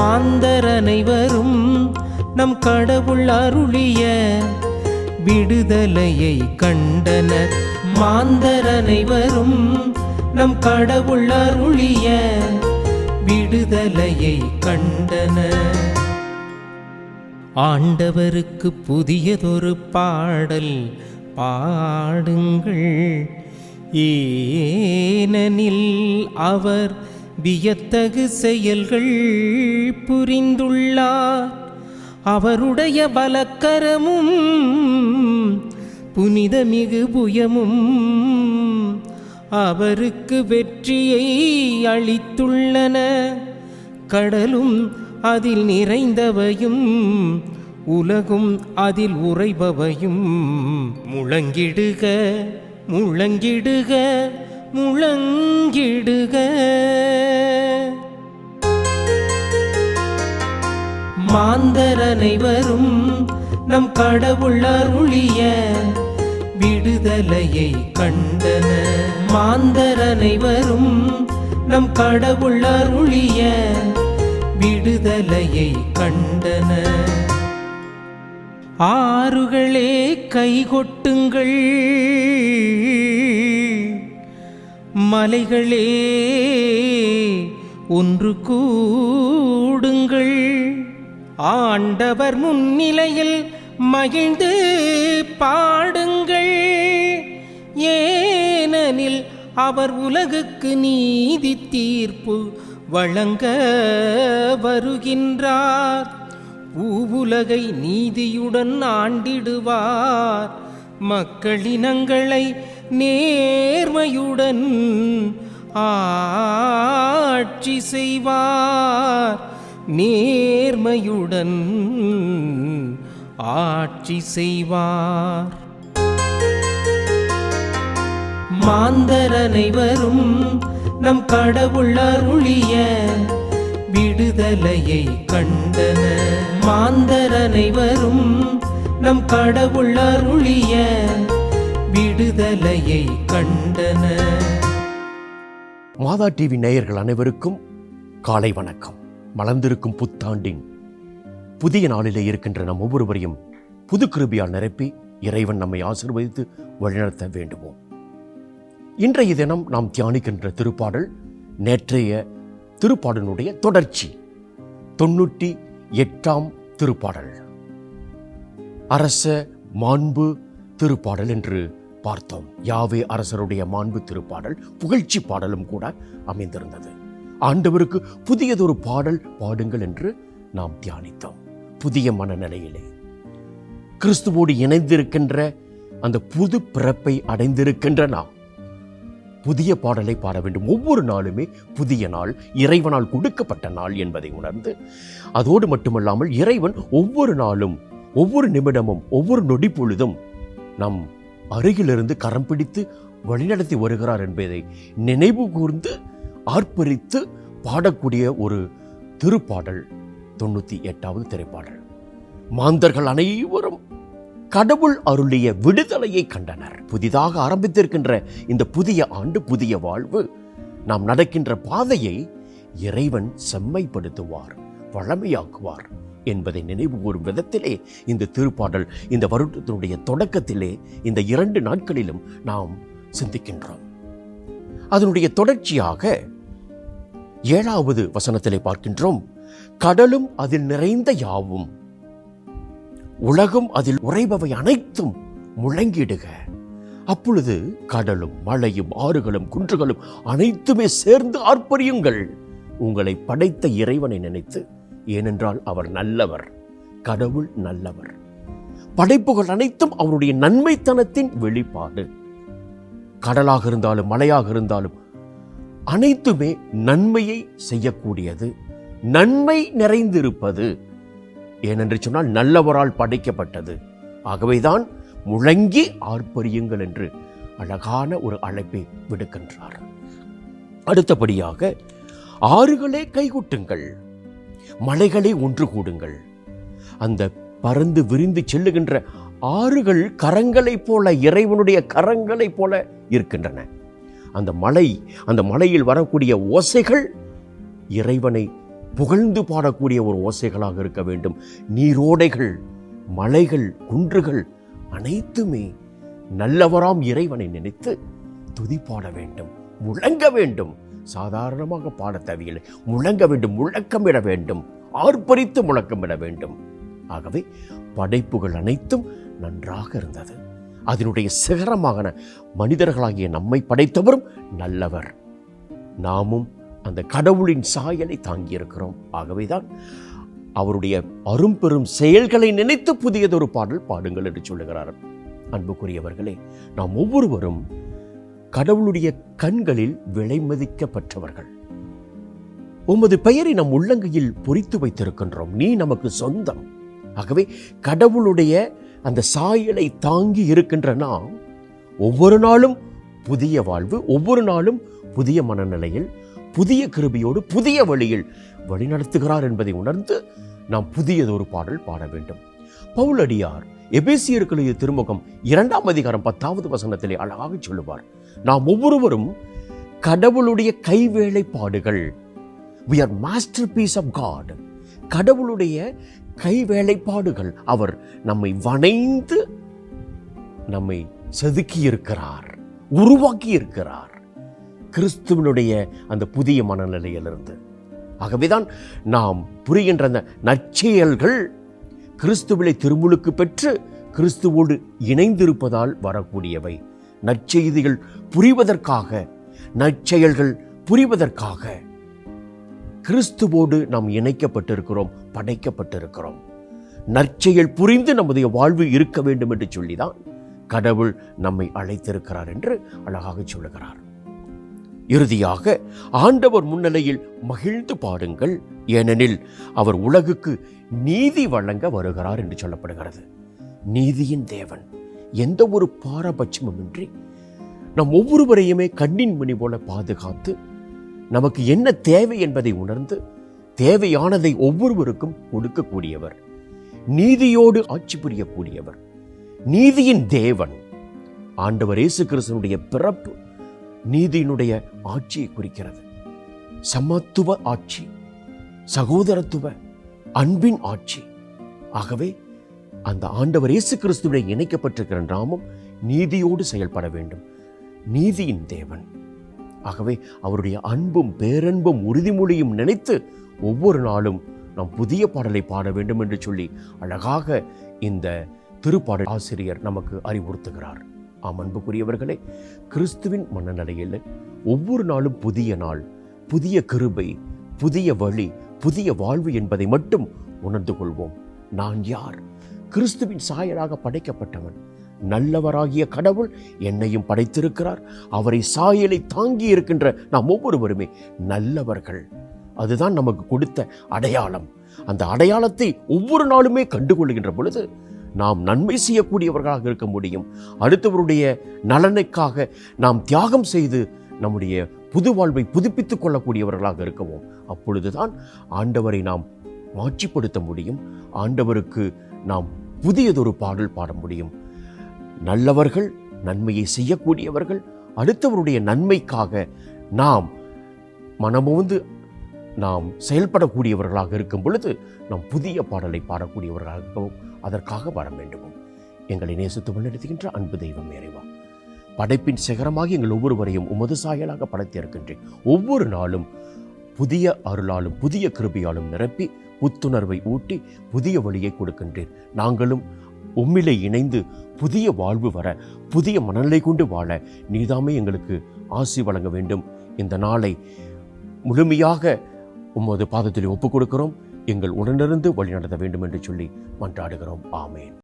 மாந்தர் அனைவரும் நம் கடவுள் அருளிய விடுதலையை கண்டனர். மாந்தர் அனைவரும் நம் கடவுள் அருளிய விடுதலையை கண்டனர். ஆண்டவருக்கு புதியதொரு பாடல் பாடுங்கள். ஏனெனில் அவர் வியத்தகு செயல்கள் புரிந்துள்ளார். அவருடைய பலக்கரமும் புனிதமிகு புயமும் அவருக்கு வெற்றியை அளித்துள்ளன. கடலும் அதில் நிறைந்தவையும் உலகும் அதில் உறைபவையும் முழங்கிடுக முழங்கிடுக. முழங்கிடுக. மாந்தர் அனைவரும் நம் கடவுள் அருளிய விடுதலையை கண்டன. மாந்தர் அனைவரும் நம் கடவுள் அருளிய விடுதலையை கண்டன. ஆறுகளே கைகொட்டுங்கள் மலைகளே ஒன்று கூடுங்கள். ஆண்டவர் முன்னிலையில் மகிழ்ந்து பாடுங்கள். ஏனெனில் அவர் உலகுக்கு நீதி தீர்ப்பு வழங்க வருகின்றார். பூவுலகை நீதியுடன் ஆண்டிடுவார். மக்களினங்களை நேர்மையுடன் ஆட்சி செய்வார். நேர்மையுடன் ஆட்சி செய்வார். மாந்தர் அனைவரும் நம் கடவுள் அருளிய விடுதலையை கண்டன. மாந்தர் அனைவரும் நம் கடவுள் அருளிய விடுதலையை கண்டன. மாதா டிவி நேயர்கள் அனைவருக்கும் காலை வணக்கம். மலர்ந்திருக்கும் புத்தாண்டின் புதிய நாளிலே இருக்கின்ற நம் ஒவ்வொருவரையும் புது கிருபியால் நிரப்பி இறைவன் நம்மை ஆசிர்வதித்து வழிநடத்த வேண்டுமோ இன்றைய தினம் நாம் தியானிக்கின்ற திருப்பாடல் நேற்றைய திருப்பாடலுடைய தொடர்ச்சி தொண்ணூற்றி எட்டாம் திருப்பாடல். அரச மாண்பு திருப்பாடல் என்று பார்த்தோம். யாவே அரசருடைய மாண்பு திருப்பாடல் புகழ்ச்சி பாடலும் கூட அமைந்திருந்தது. ஆண்டவருக்கு புதியதொரு பாடல் பாடுங்கள் என்று நாம் தியானித்தோம். புதிய மனநிலையிலே. கிறிஸ்துவோடு இணைந்திருக்கின்ற அந்த புது பிறப்பை அடைந்திருக்கின்ற நாம் புதிய பாடலை பாட வேண்டும். ஒவ்வொரு நாளுமே புதிய நாள் இறைவனால் கொடுக்கப்பட்ட நாள் என்பதை உணர்ந்து அதோடு மட்டுமல்லாமல் இறைவன் ஒவ்வொரு நாளும் ஒவ்வொரு நிமிடமும் ஒவ்வொரு நொடி பொழுதும் நம் அருகிலிருந்து கரம் பிடித்து வழிநடத்தி வருகிறார் என்பதை நினைவு கூர்ந்து ஆர்ப்பரித்து பாடக்கூடிய ஒரு திருப்பாடல் தொண்ணூத்தி எட்டாவது திரைப்பாடல். மாந்தர்கள் அனைவரும் கடவுள் அருளிய விடுதலையை கண்டனர். புதிதாக ஆரம்பித்திருக்கின்ற இந்த புதிய ஆண்டு புதிய வாழ்வு நாம் நடக்கின்ற பாதையை இறைவன் செம்மைப்படுத்துவார் வளமையாக்குவார். என்பதை நினைவு கூறும் விதத்திலே இந்த திருப்பாடல் இந்த வருடத்தினுடைய தொடக்கத்திலே இந்த இரண்டு நாட்களிலும் நாம் சிந்திக்கின்றோம். அதனுடைய தொடர்ச்சியாக ஏழாவது வசனத்திலே பார்க்கின்றோம் கடலும் அதில் நிறைந்த யாவும் உலகம் அதில் உறைபவை அனைத்தும் முழங்கிடுக. அப்பொழுது கடலும் மழையும் ஆறுகளும் குன்றுகளும் அனைத்துமே சேர்ந்து ஆர்ப்பரியுங்கள். உங்களை படைத்த இறைவனை நினைத்து ஏனென்றால் அவர் நல்லவர் கடவுள் நல்லவர். படைப்புகள் அனைத்தும் அவருடைய நன்மைத்தனத்தின் வெளிப்பாடு. கடலாக இருந்தாலும் மலையாக இருந்தாலும் அனைத்துமே நன்மையை செய்யக்கூடியது நன்மை நிறைந்திருப்பது. ஏனென்று சொன்னால் நல்லவரால் படைக்கப்பட்டது. ஆகவேதான் முழங்கி ஆர்ப்பரியுங்கள் என்று அழகான ஒரு அழைப்பை விடுக்கின்றார். அடுத்தபடியாக ஆறுகளே கைகூட்டுங்கள். மலைகளே ஒன்று கூடுங்கள். அந்த பறந்து விரிந்து செல்லுகின்ற ஆறுகள் கரங்களைப் போல இறைவனுடைய கரங்களைப் போல இருக்கின்றன. அந்த மலை அந்த மலையில் வரக்கூடிய ஓசைகள் இறைவனை புகழ்ந்து பாடக்கூடிய ஒரு ஓசைகளாக இருக்க வேண்டும். நீரோடைகள் மலைகள் குன்றுகள் அனைத்துமே நல்லவராம் இறைவனை நினைத்து துதி பாட வேண்டும் முழங்க வேண்டும். சாதாரணமாக பாட தேவையில்லை முழங்க வேண்டும் முழக்கமிட வேண்டும் ஆர்ப்பரித்து முழக்கமிட வேண்டும். ஆகவே படைப்புகள் அனைத்தும் நன்றாக இருந்தது. அதனுடைய சிகரமான மனிதர்களாகிய நம்மை படைத்தவரும் நல்லவர். நாமும் அந்த கடவுளின் சாயலை தாங்கியிருக்கிறோம். ஆகவேதான் அவருடைய அரும்பெரும் செயல்களை நினைத்து புதியதொரு பாடல் பாடுங்கள் என்று சொல்லுகிறார். அன்புக்குரியவர்களே நாம் ஒவ்வொருவரும் கடவுளுடைய கண்களில் விலைமதிக்கப்பட்டவர்கள் உமது பெயரை நம் உள்ளங்கையில் பொறித்து வைத்திருக்கின்றோம். நீ நமக்கு சொந்தம். ஆகவே கடவுளுடைய அந்த சாயலை தாங்கி இருக்கின்ற நாம் ஒவ்வொரு நாளும் புதிய வாழ்வு ஒவ்வொரு நாளும் புதிய மனநிலையில் புதிய கிருபியோடு புதிய வழியில் வழிநடத்துகிறார் என்பதை உணர்ந்து நாம் புதியதொரு பாடல் பாட வேண்டும். பவுலடியார் எபேசியர்களுடைய திருமுகம் இரண்டாம் அதிகாரம் பத்தாவது வசனத்திலே அழகாக சொல்லுவார். நாம் ஒவ்வொருவரும் கடவுளுடைய கைவேலைப்பாடுகள். We are masterpiece of God கடவுளுடைய கைவேலைப்பாடுகள். அவர் நம்மை வணைந்து நம்மை செதுக்கி இருக்கிறார் உருவாக்கி இருக்கிறார் கிறிஸ்துவனுடைய அந்த புதிய மனநிலையிலிருந்து. ஆகவேதான் நாம் புரிகின்ற அந்த நற்செயல்கள் கிறிஸ்துவிலை திருமுழுக்கு பெற்று கிறிஸ்துவோடு இணைந்திருப்பதால் வரக்கூடியவை. நற்செய்திகள் புரிவதற்காக நற்செயல்கள் புரிவதற்காக. கிறிஸ்துவோடு நாம் இணைக்கப்பட்டிருக்கிறோம் படைக்கப்பட்டிருக்கிறோம். நற்செயல் புரிந்து நம்முடைய வாழ்வு இருக்க வேண்டும் என்று சொல்லிதான் கடவுள் நம்மை அழைத்திருக்கிறார் என்று அழகாக சொல்லுகிறார். இறுதியாக ஆண்டவர் முன்னிலையில் மகிழ்ந்து பாடுங்கள். ஏனெனில் அவர் உலகுக்கு நீதி வழங்க வருகிறார் என்று சொல்லப்படுகிறது. நீதியின் தேவன் எந்த ஒரு பாரபட்சமுமின்றி நம் ஒவ்வொருவரையுமே கண்ணின் மணி போல பாதுகாத்து நமக்கு என்ன தேவை என்பதை உணர்ந்து தேவையானதை ஒவ்வொருவருக்கும் கொடுக்கக்கூடியவர் நீதியோடு ஆட்சி புரியக்கூடியவர் நீதியின் தேவன். ஆண்டவர் இயேசு கிறிஸ்தனுடைய பிறப்பு நீதியினுடைய ஆட்சியை குறிக்கிறது. சமத்துவ ஆட்சி சகோதரத்துவ அன்பின் ஆட்சி. ஆகவே அந்த ஆண்டவர் இயேசு கிறிஸ்துவுடைய இணைக்கப்பட்டிருக்கிற நாமும் நீதியோடு செயல்பட வேண்டும். நீதியின் தேவன். ஆகவே அவருடைய அன்பும் பேரன்பும் உறுதிமொழியும் நினைத்து ஒவ்வொரு நாளும் நாம் புதிய பாடலை பாட வேண்டும் என்று சொல்லி அழகாக இந்த திருப்பாடல் ஆசிரியர் நமக்கு அறிவுறுத்துகிறார். ஆம் அன்புக்குரியவர்களே கிறிஸ்துவின் மனநிலையில் ஒவ்வொரு நாளும் புதிய நாள் புதிய கிருபை புதிய வழி புதிய வாழ்வு என்பதை மட்டும் உணர்ந்து கொள்வோம். நான் யார்? கிறிஸ்துவின் சாயலாக படைக்கப்பட்டவன். நல்லவராகிய கடவுள் என்னையும் படைத்திருக்கிறார். அவரை சாயலை தாங்கி இருக்கின்ற நாம் ஒவ்வொருவருமே நல்லவர்கள். அதுதான் நமக்கு கொடுத்த அடையாளம். அந்த அடையாளத்தை ஒவ்வொரு நாளுமே கண்டுகொள்கின்ற பொழுது நாம் நன்மை செய்யக்கூடியவர்களாக இருக்க முடியும். அடுத்தவருடைய நலனுக்காக நாம் தியாகம் செய்து நம்முடைய புது வாழ்வை புதுப்பித்துக் கொள்ளக்கூடியவர்களாக இருக்கவும். அப்பொழுதுதான் ஆண்டவரை நாம் மாற்றிப்படுத்த முடியும். ஆண்டவருக்கு நாம் புதியதொரு பாடல் பாட முடியும். நல்லவர்கள் நன்மையை செய்யக்கூடியவர்கள் அடுத்தவருடைய நன்மைக்காக நாம் மனமுந்து நாம் செயல்படக்கூடியவர்களாக இருக்கும் பொழுது நாம் புதிய பாடலை பாடக்கூடியவர்களாக இருக்கவும் அதற்காக வர வேண்டுமோ எங்களை நேசித்து முன்னெடுத்துகின்ற அன்பு தெய்வம் இறைவா படைப்பின் சிகரமாக எங்கள் ஒவ்வொருவரையும் உமது சாயலாக படைத்திருக்கின்றேன் ஒவ்வொரு நாளும் புதிய அருளாலும் புதிய கிருபியாலும் நிரப்பி புத்துணர்வை ஊட்டி புதிய வழியை கொடுக்கின்றேன். நாங்களும் உம்மிலே இணைந்து புதிய வாழ்வு வர புதிய மனநிலை கொண்டு வாழ நீதாமே எங்களுக்கு ஆசி வழங்க வேண்டும். இந்த நாளை முழுமையாக உமது பாதத்தில் ஒப்புக் கொடுக்கிறோம் எங்கள் உடனிருந்து வழிநடத்த வேண்டும் என்று சொல்லி மன்றாடுகிறோம். ஆமேன்.